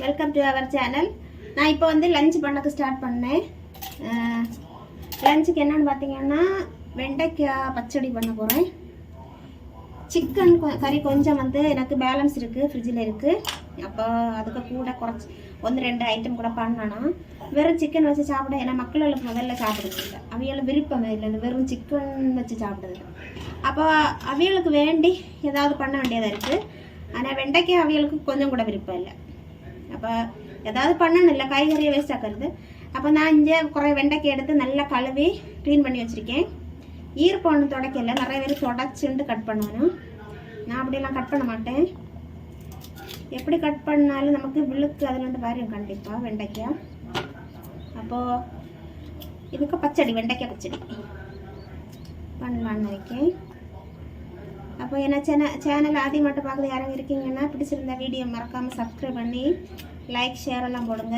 Welcome to our channel நான் இப்போ வந்து லஞ்ச் பண்ணக்கு ஸ்டார்ட் பண்ணேன். லஞ்சுக்கு என்னன்னு பார்த்தீங்கன்னா வெண்டைக்காய் பச்சடி பண்ண போகிறேன் சிக்கன் கறி கொஞ்சம் வந்து எனக்கு பேலன்ஸ் இருக்குது ஃப்ரிட்ஜில் இருக்குது அப்போ அதுக்கு கூட குறைச்சி ஒன்று ரெண்டு ஐட்டம் கூட பண்ணனா. வெறும் சிக்கன் வச்சு சாப்பிட ஏன்னா மக்களுக்கு முதல்ல சாப்பிடுறது இல்லை. அவியலுக்கு விருப்பம் இல்லை வெறும் சிக்கன் வச்சு சாப்பிடுறது அப்போ அவியலுக்கு வேண்டி ஏதாவது பண்ண வேண்டியதாக இருக்குது ஆனால் வெண்டைக்காய் அவியலுக்கு கொஞ்சம் கூட விருப்பம் இல்லை. அப்போ ஏதாவது பண்ணணும் இல்லை காய்கறியை வேஸ்ட் ஆக்கிறது. அப்போ நான் இங்கே குறை வெண்டைக்காய் எடுத்து நல்லா கழுவி க்ளீன் பண்ணி வச்சுருக்கேன். ஈர்ப்பு ஒன்று துடைக்கல. நிறைய பேர் தொடச்சுண்டு கட் பண்ணணும் நான் அப்படியெல்லாம் கட் பண்ண மாட்டேன். எப்படி கட் பண்ணாலும் நமக்கு விழுக்கு அதில் வந்து வரும் கண்டிப்பாக வெண்டைக்காய். அப்போது இதுக்கு பச்சடி வெண்டைக்காய் பச்சடி. பண்ணலான்னு இருக்கேன் அப்போ என்ன சேனல் சேனல் ஆദ്യം மட்டும் பார்க்குறது யாரும் இருக்கீங்கன்னா பிடிச்சிருந்த வீடியோ மறக்காமல் சப்ஸ்கிரைப் பண்ணி லைக் ஷேர் எல்லாம் போடுங்க.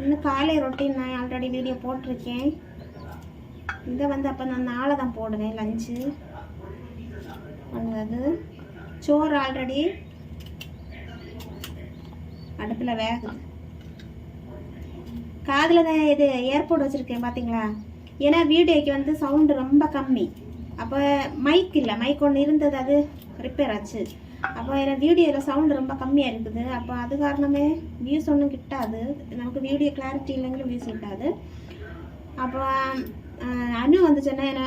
இன்னும் காலை ரொட்டீன் நான் ஆல்ரெடி வீடியோ போட்டிருக்கேன். இதை வந்து அப்போ நான் நாளை தான் போடுவேன் லஞ்சு அது சோறு ஆல்ரெடி அடுப்பில் வேகுது. காதில் தான் இது ஏர்போர்ட் வச்சுருக்கேன் பார்த்தீங்களா ஏன்னா வீடியோக்கு வந்து சவுண்டு ரொம்ப கம்மி. அப்போ மைக் இல்லை மைக் ஒன்று இருந்தது அது ரிப்பேர் ஆச்சு. அப்போ எனக்கு வீடியோவில் சவுண்டு ரொம்ப கம்மியாக இருக்குது. அப்போ அது காரணமே வியூஸ் ஒன்றும் கிட்டாது. நமக்கு வீடியோ கிளாரிட்டி இல்லைங்களும் வியூஸ் கிட்டாது. அப்போ அனு வந்து என்ன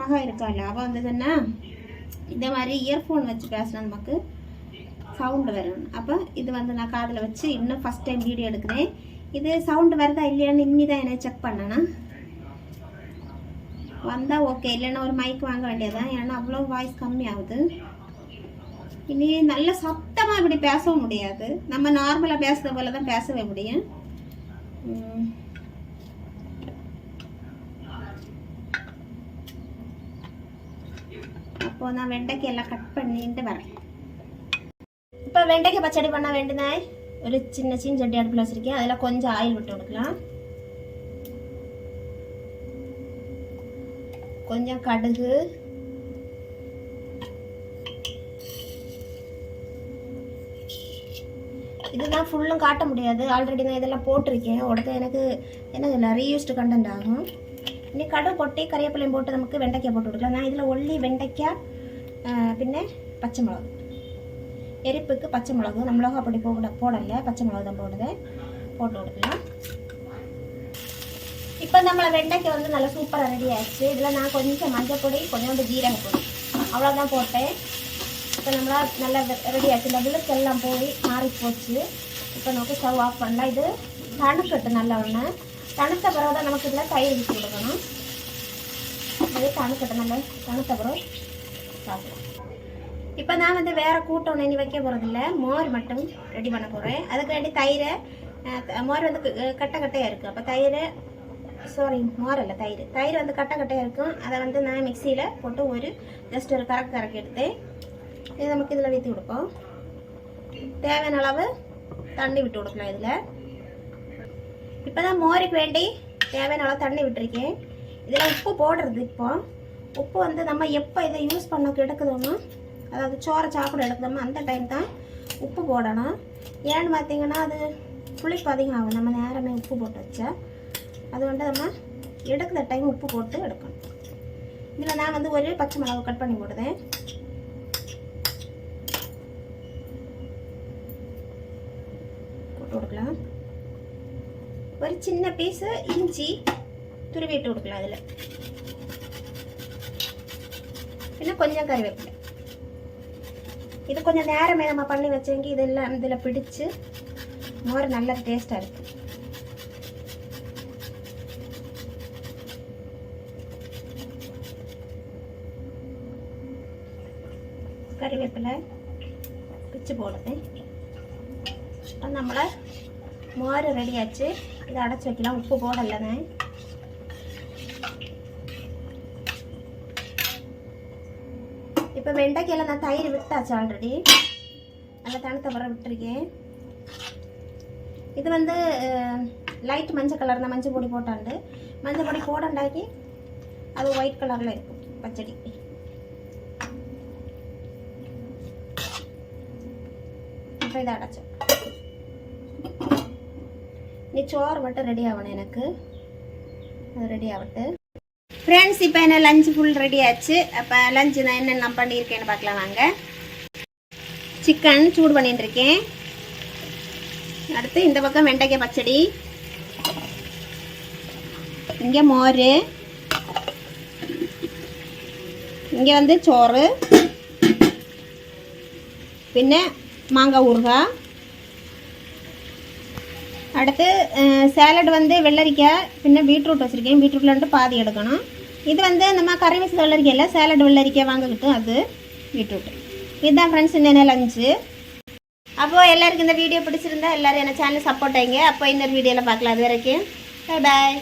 மகா இருக்காள். அவள் வந்து சொன்னா இந்த மாதிரி இயர்ஃபோன் வச்சு பேசினா நமக்கு சவுண்டு வரும். அப்போ இது வந்து நான் காதில் வச்சு இன்னும் ஃபஸ்ட் டைம் வீடியோ எடுக்கிறேன். இது சவுண்டு வருதா இல்லையான்னு இன்னி தான் என்ன செக் பண்ணேன்னா வந்தால் ஓகே இல்லைன்னா ஒரு மைக் வாங்க வேண்டியதான் ஏன்னா அவ்வளோ வாய்ஸ் கம்மி ஆகுது இனி நல்ல சத்தமாக இப்படி பேசவும் முடியாது. நம்ம நார்மலாக பேசுறது போல தான் பேசவே முடியும். அப்போது நான் வெண்டைக்கு எல்லாம் கட் பண்ணிட்டு வரேன். இப்போ வெண்டைக்காய் பச்சடி பண்ண வேண்டியதா ஒரு சின்ன சீஞ்சட்டி அடுப்பில் வச்சுருக்கேன். அதில் கொஞ்சம் ஆயில் விட்டு கொடுக்கலாம் கொஞ்சம் கடுகு. இதுதான் ஃபுல்லும் காட்ட முடியாது. ஆல்ரெடி நான் இதெல்லாம் போட்டிருக்கேன். உடனே எனக்கு என்ன இதில் ரீயூஸ்டு கண்டென்ட் ஆகும். இனி கடுகு கொட்டி கறிவேப்பிலையும் போட்டு நமக்கு வெண்டைக்காய் போட்டு கொடுக்கலாம். நான் இதில் ஒல்லி வெண்டைக்காய் பின்ன பச்சை மிளகு. எரிப்புக்கு பச்சை மிளகு. நான் மிளகா அப்படி போட போடலை. பச்சை மிளகு தான் போடுவேன். போட்டு கொடுக்கலாம். இப்போ நம்மளை வெண்டைக்காய் வந்து நல்லா சூப்பராக ரெடி ஆயிடுச்சு. இதில் நான் கொஞ்சம் மஞ்சள் பொடி கொஞ்சோண்டு ஜீரக பொடி. அவ்வளோதான் போட்டேன். இப்போ நம்மளா நல்லா ரெடி ஆச்சு இந்த எல்லாம் போய் மாறி போச்சு. இப்போ நமக்கு ஸ்டவ் ஆஃப் பண்ணலாம். இது தணுக்கட்டு நல்ல ஒன்று தணுத்த பிறகு தான் நமக்கு இதில் தயிர் விட்டு கொடுக்கணும். இது தணுக்கட்டு நல்லா தணுத்த பிறகு சாப்பிடலாம். இப்போ நான் வந்து வேறு கூட்டம் ஒன்று இனி வைக்க போகிறதில்ல மோர் மட்டும் ரெடி பண்ண போகிறேன் அதுக்கு வேண்டி தயிரை மோர் வந்து கட்டை கட்டையாக இருக்குது அப்போ தயிர் சாரி மோர் தயிர். தயிர் வந்து கட்டை கட்டையாக இருக்கும். அதை வந்து நான் மிக்சியில் போட்டு ஒரு ஜஸ்ட் ஒரு கறக்கு கறக்கி எடுத்து இது நமக்கு இதில் ஊற்றி கொடுப்போம். தேவையான அளவு தண்ணி விட்டு கொடுக்கலாம் இதில். இப்போ தான் மோருக்கு வேண்டி தேவையான அளவு தண்ணி விட்டுருக்கேன். இதில் உப்பு போடுறது இப்போ. உப்பு வந்து நம்ம எப்போ இதை யூஸ் பண்ண கெடுக்குதோமோ அதாவது சோற சாப்பிட எடுக்கிறோமோ அந்த டைம் தான் உப்பு போடணும். ஏன்னு பார்த்தீங்கன்னா அது புளிப்பு அதிகம் ஆகும். நம்ம நேரமே உப்பு போட்டு வச்சா. அது வந்து நம்ம எடுக்கிற டைம் உப்பு போட்டு எடுக்கணும். இதில் நான் வந்து ஒரு பச்சை மிளகு கட் பண்ணி போடுதேன் போட்டு கொடுக்கலாம். ஒரு சின்ன பீஸு இஞ்சி துருவிட்டு கொடுக்கலாம் அதில். இன்னும் கொஞ்சம் கறிவேப்பிலை. இது கொஞ்சம் நேரமே நம்ம பண்ணி வச்சேங்க இதெல்லாம் இதில் பிடிச்சு மோர் நல்லா டேஸ்ட்டாக இருக்கும். இருக்கு கறிவேப்பிலை பிச்சு போடுது இப்போ நம்மளை மோர் ரெடி ஆச்சு இதை அடைச்சி வைக்கலாம் உப்பு போடலைண்ணே இப்போ வெண்டைக்காயில் நான் தயிர் விட்டாச்சு ஆல்ரெடி நல்லா தணுத்த வர விட்டுருக்கேன் இது வந்து லைட் மஞ்சள் கலர் தான் மஞ்சள் பொடி போட்டாண்டு மஞ்சள் பொடி போடண்டாக்கி அது ஒயிட் கலரில் இருக்கும் பச்சடி அப்போ இதை அடைச்சேன். நீ சோறு மட்டும் ரெடி ஆகணும் எனக்கு. அது ரெடி ஆகட்டு. ஃப்ரெண்ட்ஸ் இப்போ என்ன லஞ்சு ஃபுல் ரெடி ஆச்சு. அப்போ லஞ்சு நான் என்னென்ன பண்ணியிருக்கேன்னு பார்க்கலாம் வாங்க. சிக்கன் சூடு பண்ணிட்டு அடுத்து இந்த பக்கம் வெண்டைக்காய் பச்சடி. இங்கே மோர். இங்கே வந்து சோறு. பின்ன மாங்காய் ஊறுகாய். அடுத்து சேலட் வந்து வெள்ளரிக்காய் பின்ன பீட்ரூட் வச்சுருக்கேன். பீட்ரூட்டில் வந்துட்டு பாதி எடுக்கணும். இது வந்து நம்ம கறி வச்ச வெள்ளரிக்காய் இல்லை சேலட் வெள்ளரிக்காய் வாங்கிக்கிட்டு அது பீட்ரூட் இதுதான் ஃப்ரெண்ட்ஸ் இன்னும் லஞ்சு அப்போது எல்லாருக்கும் இந்த வீடியோ பிடிச்சிருந்தா எல்லோரும் என்ன சேனல் சப்போர்ட் ஆகிங்க அப்போ இன்னொரு வீடியோவில் பார்க்கலாம். அது வரைக்கும் பாய் பாய்